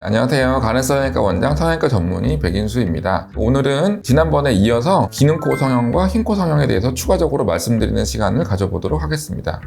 안녕하세요. 간헐성형외과 원장 성형외과 전문의 백인수입니다. 오늘은 지난번에 이어서 기능코 성형과 흰코 성형에 대해서 추가적으로 말씀드리는 시간을 가져보도록 하겠습니다.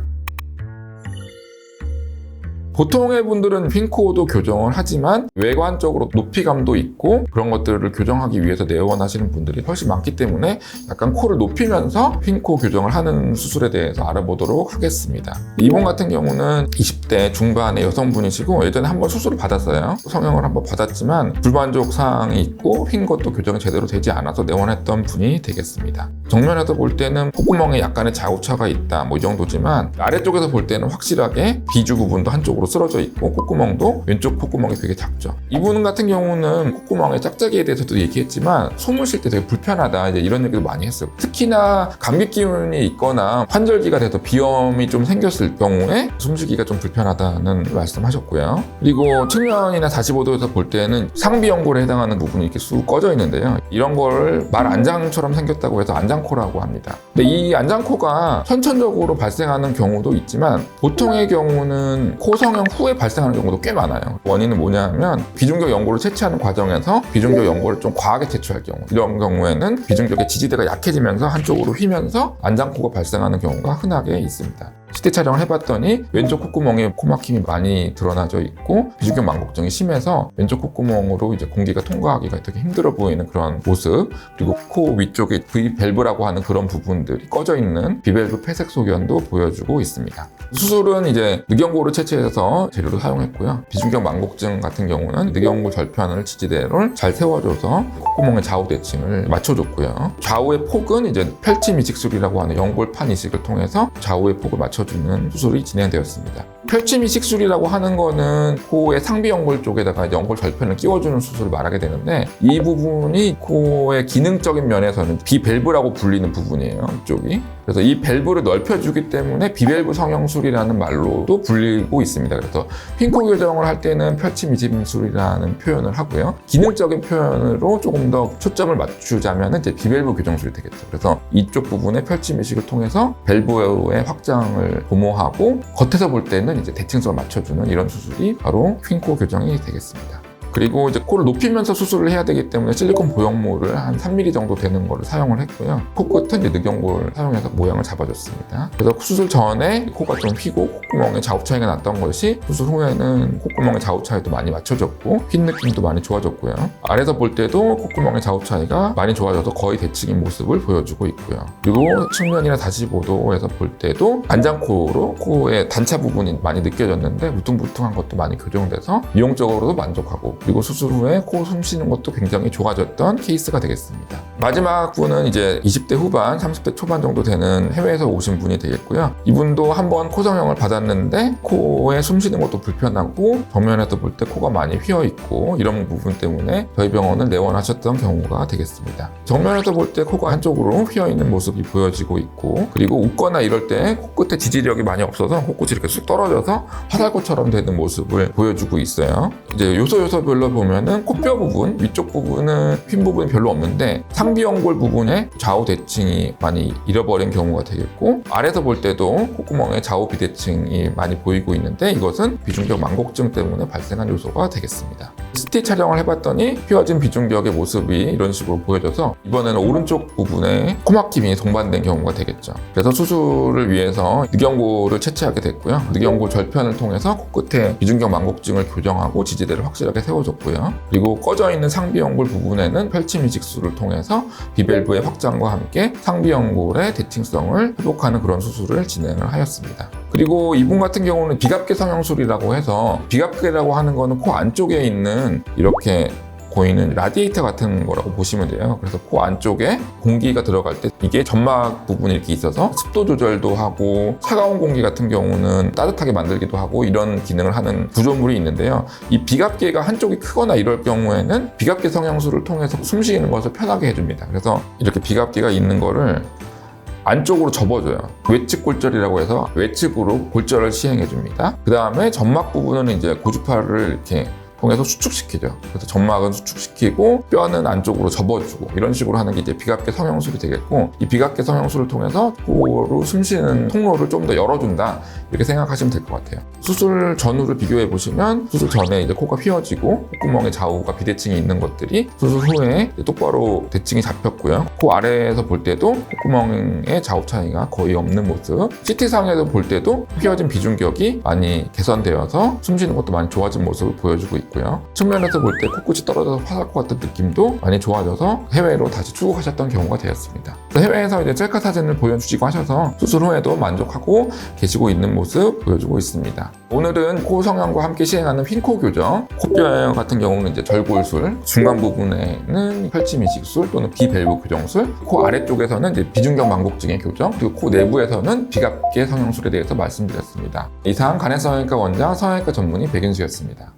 보통의 분들은 핀코도 교정을 하지만 외관적으로 높이감도 있고 그런 것들을 교정하기 위해서 내원하시는 분들이 훨씬 많기 때문에 약간 코를 높이면서 핀코 교정을 하는 수술에 대해서 알아보도록 하겠습니다. 이분 같은 경우는 20대 중반의 여성분이시고 예전에 한번 수술을 받았어요. 성형을 한번 받았지만 불만족 사항이 있고 핀 것도 교정이 제대로 되지 않아서 내원했던 분이 되겠습니다. 정면에서 볼 때는 콧구멍에 약간의 자우차가 있다 뭐 이 정도지만 아래쪽에서 볼 때는 확실하게 비주 부분도 한쪽으로 쓰러져 있고 콧구멍도 왼쪽 콧구멍이 되게 작죠. 이분 같은 경우는 콧구멍의 짝짝이에 대해서도 얘기했지만 숨을 쉴 때 되게 불편하다 이제 이런 얘기도 많이 했어요. 특히나 감기 기운이 있거나 환절기가 돼서 비염이 좀 생겼을 경우에 숨쉬기가 좀 불편하다는 말씀하셨고요. 그리고 측면이나 45도에서 볼 때는 상비연골에 해당하는 부분이 이렇게 쑥 꺼져 있는데요. 이런 걸말 안장처럼 생겼다고 해서 안장코라고 합니다. 근데 이 안장코가 선천적으로 발생하는 경우도 있지만 보통의 경우는 코성 형 후에 발생하는 경우도 꽤 많아요. 원인은 뭐냐면 비중격 연골을 채취하는 과정에서 비중격 연골을 좀 과하게 채취할 경우 이런 경우에는 비중격의 지지대가 약해지면서 한쪽으로 휘면서 안장코가 발생하는 경우가 흔하게 있습니다. CT 촬영을 해봤더니 왼쪽 콧구멍에 코막힘이 많이 드러나져 있고 비중격 망곡증이 심해서 왼쪽 콧구멍으로 이제 공기가 통과하기가 되게 힘들어 보이는 그런 모습 그리고 코 위쪽에 V밸브라고 하는 그런 부분들이 꺼져 있는 비밸브 폐색 소견도 보여주고 있습니다. 수술은 이제 늑연골을 채취해서 재료로 사용했고요. 비중격 망곡증 같은 경우는 늑연골 절편을 지지대를 잘 세워줘서 콧구멍의 좌우 대칭을 맞춰줬고요. 좌우의 폭은 이제 펼침 이식술이라고 하는 연골판 이식을 통해서 좌우의 폭을 맞춰 주는 수술이 진행되었습니다. 펼침 이식술이라고 하는 거는 코의 상비 연골 쪽에다가 연골 절편을 끼워주는 수술을 말하게 되는데 이 부분이 코의 기능적인 면에서는 비밸브라고 불리는 부분이에요. 이쪽이. 그래서 이 밸브를 넓혀주기 때문에 비밸브 성형술이라는 말로도 불리고 있습니다. 그래서 핑코 교정을 할 때는 펼침 이식술이라는 표현을 하고요. 기능적인 표현으로 조금 더 초점을 맞추자면 이제 비밸브 교정술이 되겠죠. 그래서 이쪽 부분에 펼침 이식을 통해서 밸브의 확장을 도모하고 겉에서 볼 때는 이제 대칭성을 맞춰주는 이런 수술이 바로 퀸코 교정이 되겠습니다. 그리고 이제 코를 높이면서 수술을 해야 되기 때문에 실리콘 보형물을 한 3mm 정도 되는 거를 사용을 했고요. 코끝은 이제 늑연골 사용해서 모양을 잡아줬습니다. 그래서 수술 전에 코가 좀 휘고 콧구멍에 자욱 차이가 났던 것이 수술 후에는 콧구멍의 자욱 차이도 많이 맞춰졌고 핀 느낌도 많이 좋아졌고요. 아래서 볼 때도 콧구멍의 자욱 차이가 많이 좋아져서 거의 대칭인 모습을 보여주고 있고요. 그리고 측면이나 45도에서 볼 때도 안장코로 코의 단차 부분이 많이 느껴졌는데 울퉁불퉁한 것도 많이 교정돼서 미용적으로도 만족하고 그리고 수술 후에 코 숨 쉬는 것도 굉장히 좋아졌던 케이스가 되겠습니다. 마지막 분은 이제 20대 후반, 30대 초반 정도 되는 해외에서 오신 분이 되겠고요. 이분도 한번 코 성형을 받았는데 코에 숨 쉬는 것도 불편하고 정면에서 볼 때 코가 많이 휘어 있고 이런 부분 때문에 저희 병원을 내원하셨던 경우가 되겠습니다. 정면에서 볼 때 코가 한쪽으로 휘어 있는 모습이 보여지고 있고 그리고 웃거나 이럴 때 코끝에 지지력이 많이 없어서 코끝이 이렇게 쑥 떨어져서 화살코처럼 되는 모습을 보여주고 있어요. 이제 요소 요소 별로 보면은 코뼈 부분 위쪽 부분은 핀 부분이 별로 없는데 상비 연골 부분에 좌우 대칭이 많이 잃어버린 경우가 되겠고 아래서 볼 때도 콧구멍에 좌우 비대칭이 많이 보이고 있는데 이것은 비중격 망곡증 때문에 발생한 요소가 되겠습니다. CT 촬영을 해봤더니 휘어진 비중격의 모습이 이런 식으로 보여져서 이번에는 오른쪽 부분에 코막힘이 동반된 경우가 되겠죠. 그래서 수술을 위해서 늑연골을 채취하게 됐고요. 늑연골 절편을 통해서 코끝에 비중격 망곡증을 교정하고 지지대를 확실하게 세워 줬고요. 그리고 꺼져 있는 상비연골 부분에는 펼침 이식술을 통해서 비밸브의 확장과 함께 상비연골의 대칭성을 회복하는 그런 수술을 진행을 하였습니다. 그리고 이분 같은 경우는 비갑계 성형술이라고 해서 비갑계라고 하는 거는 코 안쪽에 있는 이렇게 보이는 라디에이터 같은 거라고 보시면 돼요. 그래서 코 안쪽에 공기가 들어갈 때 이게 점막 부분이 이렇게 있어서 습도 조절도 하고 차가운 공기 같은 경우는 따뜻하게 만들기도 하고 이런 기능을 하는 구조물이 있는데요. 이 비갑계가 한쪽이 크거나 이럴 경우에는 비갑계 성형술을 통해서 숨 쉬는 것을 편하게 해줍니다. 그래서 이렇게 비갑계가 있는 거를 안쪽으로 접어줘요. 외측 골절이라고 해서 외측으로 골절을 시행해 줍니다. 그 다음에 점막 부분은 이제 고주파를 이렇게 통해서 수축시키죠. 그래서 점막은 수축시키고 뼈는 안쪽으로 접어주고 이런 식으로 하는 게 이제 비각계 성형술이 되겠고 이 비각계 성형술을 통해서 코로 숨쉬는 통로를 좀 더 열어준다 이렇게 생각하시면 될 것 같아요. 수술 전후를 비교해 보시면 수술 전에 이제 코가 휘어지고 콧구멍에 좌우가 비대칭이 있는 것들이 수술 후에 똑바로 대칭이 잡혔고요. 코 아래에서 볼 때도 콧구멍의 좌우 차이가 거의 없는 모습. CT상에서 볼 때도 휘어진 비중격이 많이 개선되어서 숨쉬는 것도 많이 좋아진 모습을 보여주고 있고 요. 측면에서 볼 때 코끝이 떨어져서 화살 것 같은 느낌도 많이 좋아져서 해외로 다시 출국하셨던 경우가 되었습니다. 해외에서 이제 셀카 사진을 보여주시고 하셔서 수술 후에도 만족하고 계시고 있는 모습 보여주고 있습니다. 오늘은 코 성형과 함께 시행하는 핀코 교정, 코뼈 같은 경우는 이제 절골술, 중간 부분에는 펼침 이식술 또는 비밸브 교정술, 코 아래쪽에서는 이제 비중격 망곡증의 교정, 그리고 코 내부에서는 비각계 성형술에 대해서 말씀드렸습니다. 이상 간해성형외과 원장 성형외과 전문의 백윤수였습니다.